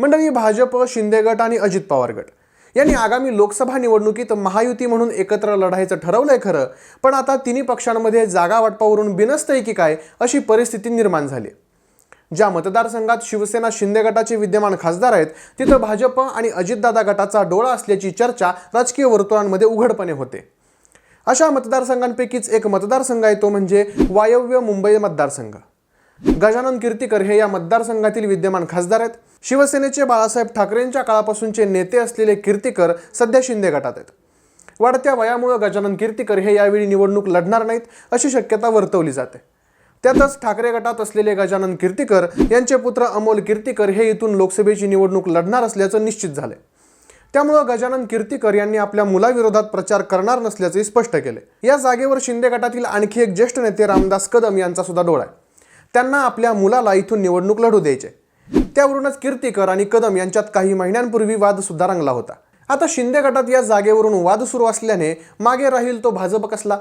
मंडळी भाजप शिंदे गट आणि अजित पवार गट. यांनी आगामी लोकसभा निवडणुकीत महायुती म्हणून एकत्र लढायचं ठरवलंय खरं पण आता तिन्ही पक्षांमध्ये जागा वाटपावरून बिनसतंय की काय अशी परिस्थिती निर्माण झाली. ज्या मतदारसंघात शिवसेना शिंदे गटाचे विद्यमान खासदार आहेत तिथं भाजप आणि अजितदादा गटाचा डोळा असल्याची चर्चा राजकीय वर्तुळांमध्ये उघडपणे होते. अशा मतदारसंघांपैकीच एक मतदारसंघ आहे तो म्हणजे वायव्य मुंबई मतदारसंघ. गजानन कीर्तीकर हे या मतदारसंघातील विद्यमान खासदार आहेत. शिवसेनेचे बाळासाहेब ठाकरेंच्या काळापासूनचे नेते असलेले कीर्तीकर सध्या शिंदे गटात आहेत. वाढत्या वयामुळं गजानन कीर्तीकर हे यावेळी निवडणूक लढणार नाहीत अशी शक्यता वर्तवली जाते. त्यातच ठाकरे गटात असलेले गजानन कीर्तीकर यांचे पुत्र अमोल कीर्तीकर हे इथून लोकसभेची निवडणूक लढणार असल्याचं निश्चित झाले त्यामुळं गजानन कीर्तीकर यांनी आपल्या मुलाविरोधात प्रचार करणार नसल्याचे स्पष्ट केले या जागेवर शिंदे गटातील आणखी एक ज्येष्ठ नेते रामदास कदम यांचा सुद्धा डोळा आहे. त्यांना आपल्या मुलाला इथून निवडणूक लढू द्यायचे. त्यावरूनच कीर्तीकर आणि कदम यांच्यात काही महिन्यांपूर्वी वाद सुद्धा रंगला होता. आता शिंदे गटात या जागेवरून वाद सुरू असल्याने मागे राहील तो भाजप कसला?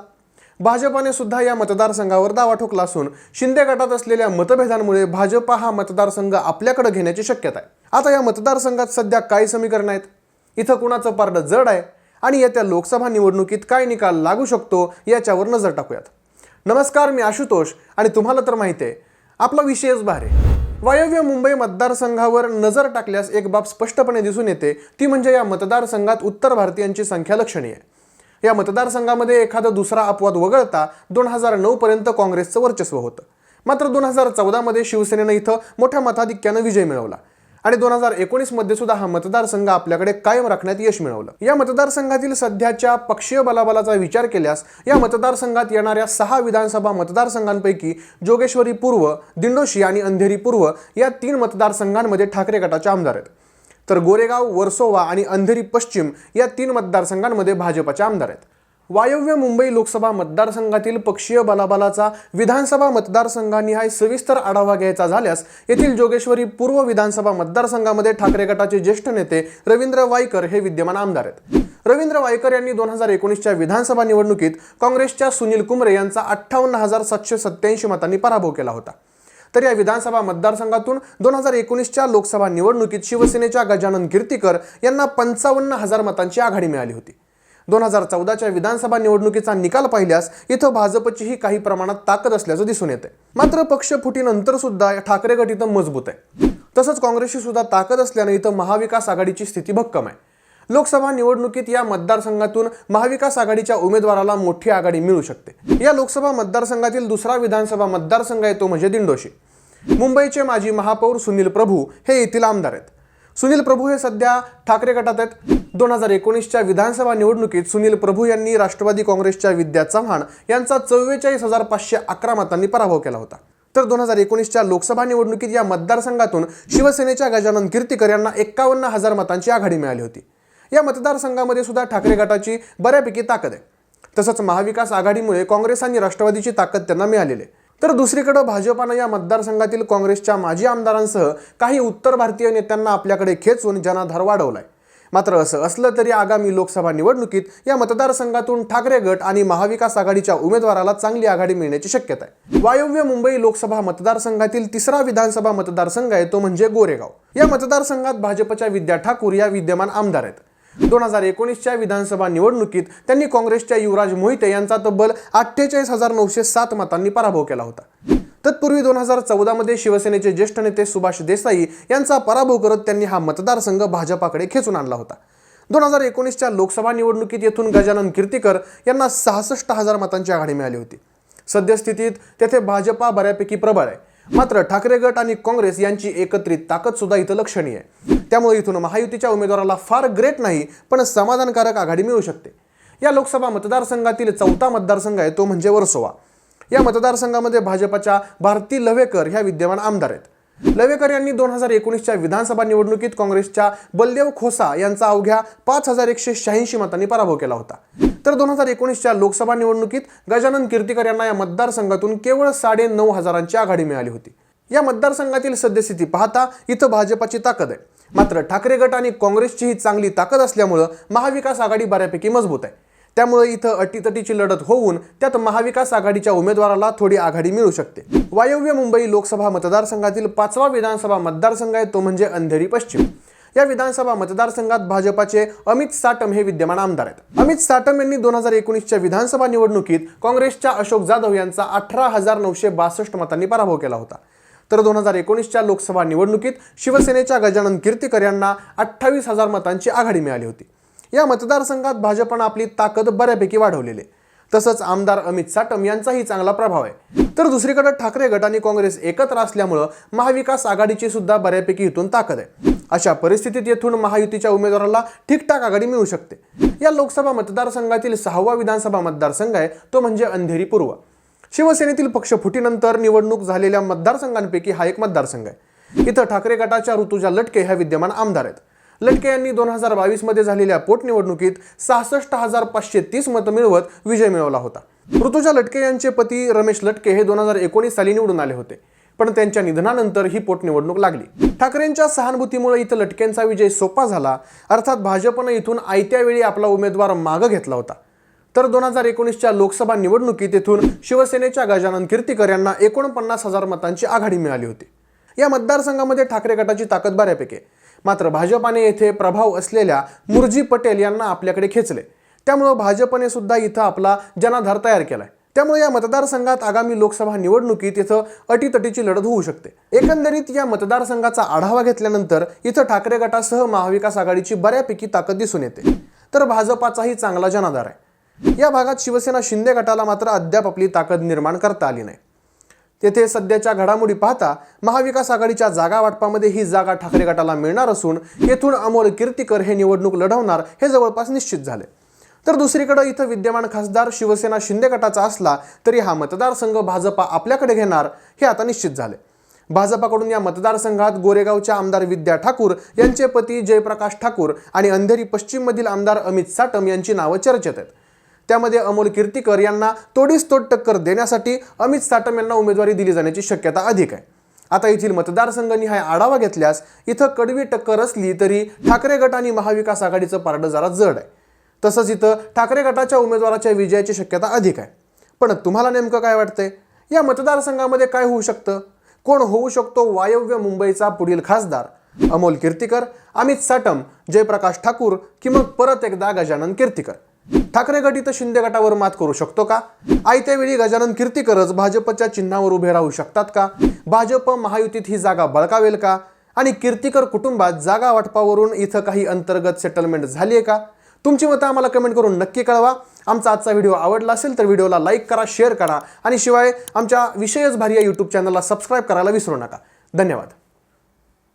भाजपाने सुद्धा या मतदारसंघावर दावा ठोकला असून शिंदे गटात असलेल्या मतभेदांमुळे भाजपा हा मतदारसंघ आपल्याकडे घेण्याची शक्यता आहे. आता या मतदारसंघात सध्या काय समीकरण आहेत? इथं कुणाचं पारडं जड आहे? आणि येत्या लोकसभा निवडणुकीत काय निकाल लागू शकतो याच्यावर नजर टाकूयात. नमस्कार मी आशुतोष आणि तुम्हाला तर माहिती आहे आपला विषयच भारे वायव्य मुंबई मतदारसंघावर नजर टाकल्यास एक बाब स्पष्टपणे दिसून येते ती म्हणजे या मतदारसंघात उत्तर भारतीयांची संख्या लक्षणीय या मतदारसंघामध्ये एखादा दुसरा अपवाद वगळता दोन हजार नऊपर्यंत काँग्रेसचं वर्चस्व होतं. मात्र दोन हजार चौदामध्ये शिवसेनेनं इथं मोठ्या मताधिक्यानं विजय मिळवला. आणि दोन हजार एकोणीसमध्ये सुद्धा हा मतदारसंघ आपल्याकडे कायम राखण्यात यश मिळवलं. या मतदारसंघातील सध्याच्या पक्षीय बलाबलाचा विचार केल्यास या मतदारसंघात येणाऱ्या सहा विधानसभा मतदारसंघांपैकी जोगेश्वरी पूर्व दिंडोशी आणि अंधेरी पूर्व या तीन मतदारसंघांमध्ये ठाकरे गटाचे आमदार आहेत. तर गोरेगाव वर्सोवा आणि अंधेरी पश्चिम या तीन मतदारसंघांमध्ये भाजपाचे आमदार आहेत. वायव्य मुंबई लोकसभा मतदारसंघातील पक्षीय बलाबलाचा विधानसभा मतदारसंघानिहाय सविस्तर आढावा घ्यायचा झाल्यास येथील जोगेश्वरी पूर्व विधानसभा मतदारसंघामध्ये ठाकरे गटाचे ज्येष्ठ नेते रवींद्र वाईकर हे विद्यमान आमदार आहेत. रवींद्र वाईकर यांनी दोन हजार एकोणीसच्या विधानसभा निवडणुकीत काँग्रेसच्या सुनील कुमरे यांचा अठ्ठावन्न हजार सातशे सत्याऐंशी मतांनी पराभव केला होता. तर या विधानसभा मतदारसंघातून दोन हजार एकोणीसच्या लोकसभा निवडणुकीत शिवसेनेच्या गजानन कीर्तीकर यांना पंचावन्न हजार मतांची आघाडी मिळाली होती. दोन हजार चौदाच्या विधानसभा निवडणुकीचा निकाल पाहिल्यास इथं भाजपचीही काही प्रमाणात ताकद असल्याचं दिसून येते मात्र पक्ष फुटीनंतर सुद्धा ठाकरे गट इथं मजबूत आहे. तसंच काँग्रेसची सुद्धा ताकद असल्याने इथं महाविकास आघाडीची स्थिती भक्कम आहे. लोकसभा निवडणुकीत या मतदारसंघातून महाविकास आघाडीच्या उमेदवाराला मोठी आघाडी मिळू शकते. या लोकसभा मतदारसंघातील दुसरा विधानसभा मतदारसंघ आहे तो म्हणजे दिंडोशी. मुंबईचे माजी महापौर सुनील प्रभू हे येथील आमदार आहेत. सुनील प्रभू हे सध्या ठाकरे गटात आहेत. दोन हजार एकोणीसच्या विधानसभा निवडणुकीत सुनील प्रभू यांनी राष्ट्रवादी काँग्रेसच्या विद्या चव्हाण यांचा चव्वेचाळीस हजार पाचशे अकरा मतांनी पराभव केला होता. तर दोन हजार एकोणीसच्या लोकसभा निवडणुकीत या मतदारसंघातून शिवसेनेच्या गजानन कीर्तीकर यांना एक्कावन्न हजार मतांची आघाडी मिळाली होती. या मतदारसंघामध्ये सुद्धा ठाकरे गटाची बऱ्यापैकी ताकद आहे. तसंच महाविकास आघाडीमुळे काँग्रेस आणि राष्ट्रवादीची ताकद त्यांना मिळालेली आहे. तर दुसरीकडं भाजपानं या मतदारसंघातील काँग्रेसच्या माजी आमदारांसह काही उत्तर भारतीय नेत्यांना आपल्याकडे खेचून जनाधार वाढवलाय. मात्र असं असलं तरी आगामी लोकसभा निवडणुकीत या मतदारसंघातून ठाकरे गट आणि महाविकास आघाडीच्या उमेदवाराला चांगली आघाडी मिळण्याची शक्यता आहे. वायव्य मुंबई लोकसभा मतदारसंघातील तिसरा विधानसभा मतदारसंघ आहे तो म्हणजे गोरेगाव. या मतदारसंघात भाजपच्या विद्या ठाकूर या विद्यमान आमदार आहेत. दोन हजार एकोणीसच्या विधानसभा निवडणुकीत त्यांनी काँग्रेसच्या युवराज मोहिते यांचा तब्बल अठ्ठेचाळीस हजार नऊशे सात मतांनी पराभव केला होता. तत्पूर्वी दोन हजार चौदामध्ये शिवसेनेचे ज्येष्ठ नेते सुभाष देसाई यांचा पराभव करत त्यांनी हा मतदारसंघ भाजपाकडे खेचून आणला होता. दोन हजार एकोणीसच्या लोकसभा निवडणुकीत येथून गजानन कीर्तीकर यांना सहासष्ट हजार मतांची आघाडी मिळाली होती. सद्यस्थितीत तेथे भाजपा बऱ्यापैकी प्रबळ आहे. मात्र ठाकरे गट आणि काँग्रेस यांची एकत्रित ताकद सुद्धा इथं लक्षणीय आहे. त्यामुळे इथून महायुतीच्या उमेदवाराला फार ग्रेट नाही पण समाधानकारक आघाडी मिळू शकते. या लोकसभा मतदारसंघातील चौथा मतदारसंघ आहे तो म्हणजे वर्सोवा. या मतदारसंघामध्ये भाजपाच्या भारती लवेकर ह्या विद्यमान आमदार आहेत. लवेकर यांनी दोन हजार एकोणीसच्या विधानसभा निवडणुकीत काँग्रेसच्या बलदेव खोसा यांचा अवघ्या पाच हजार एकशे शहाऐंशी मतांनी पराभव केला होता. तर दोन हजार एकोणीसच्या लोकसभा निवडणुकीत गजानन कीर्तीकर यांना या मतदारसंघातून केवळ साडे नऊ हजारांची आघाडी मिळाली होती. या मतदारसंघातील सद्यस्थिती पाहता इथं भाजपाची ताकद आहे. मात्र ठाकरे गट आणि काँग्रेसचीही चांगली ताकद असल्यामुळं महाविकास आघाडी बऱ्यापैकी मजबूत आहे. त्यामुळे इथं अटीतटीची लढत होऊन त्यात महाविकास आघाडीच्या उमेदवाराला थोडी आघाडी मिळू शकते. वायव्य मुंबई लोकसभा मतदारसंघातील पाचवा विधानसभा मतदारसंघ आहे तो म्हणजे अंधेरी पश्चिम. या विधानसभा मतदारसंघात भाजपाचे अमित साटम हे विद्यमान आमदार आहेत. अमित साटम यांनी दोन हजार एकोणीसच्या विधानसभा निवडणुकीत काँग्रेसच्या अशोक जाधव यांचा अठरा हजार नऊशे बासष्ट मतांनी पराभव केला होता. तर दोन हजार एकोणीसच्या लोकसभा निवडणुकीत शिवसेनेच्या गजानन कीर्तीकर यांना अठ्ठावीस हजार मतांची आघाडी मिळाली होती. या मतदारसंघात भाजपनं आपली ताकद बऱ्यापैकी वाढवलेली आहे. तसंच आमदार अमित साटम यांचाही चांगला प्रभाव आहे. तर दुसरीकडे ठाकरे गट आणि काँग्रेस एकत्र असल्यामुळं महाविकास आघाडीची सुद्धा बऱ्यापैकी इथून ताकद आहे. अशा परिस्थितीत येथून महायुतीच्या उमेदवाराला ठीकठाक आघाडी मिळू शकते. या लोकसभा मतदारसंघातील सहावा विधानसभा मतदारसंघ आहे तो म्हणजे अंधेरी पूर्व. शिवसेनेतील पक्ष फुटीनंतर निवडणूक झालेल्या मतदारसंघांपैकी हा एक मतदारसंघ आहे. इथं ठाकरे गटाच्या ऋतुजा लटके ह्या विद्यमान आमदार आहेत. लटके यांनी दोन हजार बावीसमध्ये झालेल्या पोटनिवडणुकीत सहासष्ट हजार पाचशे तीस मतं मिळवत विजय मिळवला होता. ऋतुजा लटके यांचे पती रमेश लटके हे दोन हजार एकोणीस साली निवडून आले होते. पण त्यांच्या निधनानंतर ही पोटनिवडणूक लागली. ठाकरेंच्या सहानुभूतीमुळे इथं लटकेंचा विजय सोपा झाला. अर्थात भाजपनं इथून आयत्या वेळी आपला उमेदवार मागं घेतला होता. तर दोन हजार एकोणीसच्या लोकसभा निवडणुकीत येथून शिवसेनेच्या गजानन कीर्तीकर यांना एकोणपन्नास हजार मतांची आघाडी मिळाली होती. या मतदारसंघामध्ये ठाकरे गटाची ताकद बऱ्यापैकी आहे. मात्र भाजपाने येथे प्रभाव असलेल्या मुरजी पटेल यांना आपल्याकडे खेचले. त्यामुळं भाजपने सुद्धा इथं आपला जनाधार तयार केलाय. त्यामुळे या मतदारसंघात आगामी लोकसभा निवडणुकीत इथं अटीतटीची लढत होऊ शकते. एकंदरीत या मतदारसंघाचा आढावा घेतल्यानंतर इथं ठाकरे गटासह महाविकास आघाडीची बऱ्यापैकी ताकद दिसून येते. तर भाजपाचाही चांगला जनाधार आहे. या भागात शिवसेना शिंदे गटाला मात्र अद्याप आपली ताकद निर्माण करता आली नाही. तेथे सध्याच्या घडामोडी पाहता महाविकास आघाडीच्या जागा वाटपामध्ये ही जागा ठाकरे गटाला मिळणार असून येथून अमोल कीर्तीकर हे निवडणूक लढवणार हे जवळपास निश्चित झाले. तर दुसरीकडे इथं विद्यमान खासदार शिवसेना शिंदे गटाचा असला तरी हा मतदारसंघ भाजपा आपल्याकडे घेणार हे आता निश्चित झाले. भाजपाकडून या मतदारसंघात गोरेगावच्या आमदार विद्या ठाकूर यांचे पती जयप्रकाश ठाकूर आणि अंधेरी पश्चिममधील आमदार अमित साटम यांची नावं चर्चेत आहेत. त्यामध्ये अमोल कीर्तीकर यांना तोडीस तोड टक्कर देण्यासाठी अमित साटम यांना उमेदवारी दिली जाण्याची शक्यता अधिक आहे. आता येथील मतदारसंघनिहाय आढावा घेतल्यास इथं कडवी टक्कर असली तरी ठाकरे गट आणि महाविकास आघाडीचं पारडं जरा जड आहे. तसंच इथं ठाकरे गटाच्या उमेदवाराच्या विजयाची शक्यता अधिक आहे. पण तुम्हाला नेमकं काय वाटतंय? या मतदारसंघामध्ये काय होऊ शकतं? कोण होऊ शकतो वायव्य मुंबईचा पुढील खासदार? अमोल कीर्तीकर अमित साटम जयप्रकाश ठाकूर की मग परत एकदा गजानन कीर्तीकर? ठाकरे गट इथं शिंदे गटावर मात करू शकतो का? आयत्या वेळी गजानन कीर्तीकरच भाजपच्या चिन्हावर उभे राहू शकतात का? भाजप महायुतीत ही जागा बळकावेल का? आणि कीर्तीकर कुटुंबात जागा वाटपावरून इथं काही अंतर्गत सेटलमेंट झाली आहे का? तुमची मतं आम्हाला कमेंट करून नक्की कळवा. आमचा आजचा व्हिडिओ आवडला असेल तर व्हिडिओला लाईक करा शेअर करा. आणि शिवाय आमच्या विषयच भारी या यूट्यूब चॅनलला सबस्क्राईब करायला विसरू नका. धन्यवाद.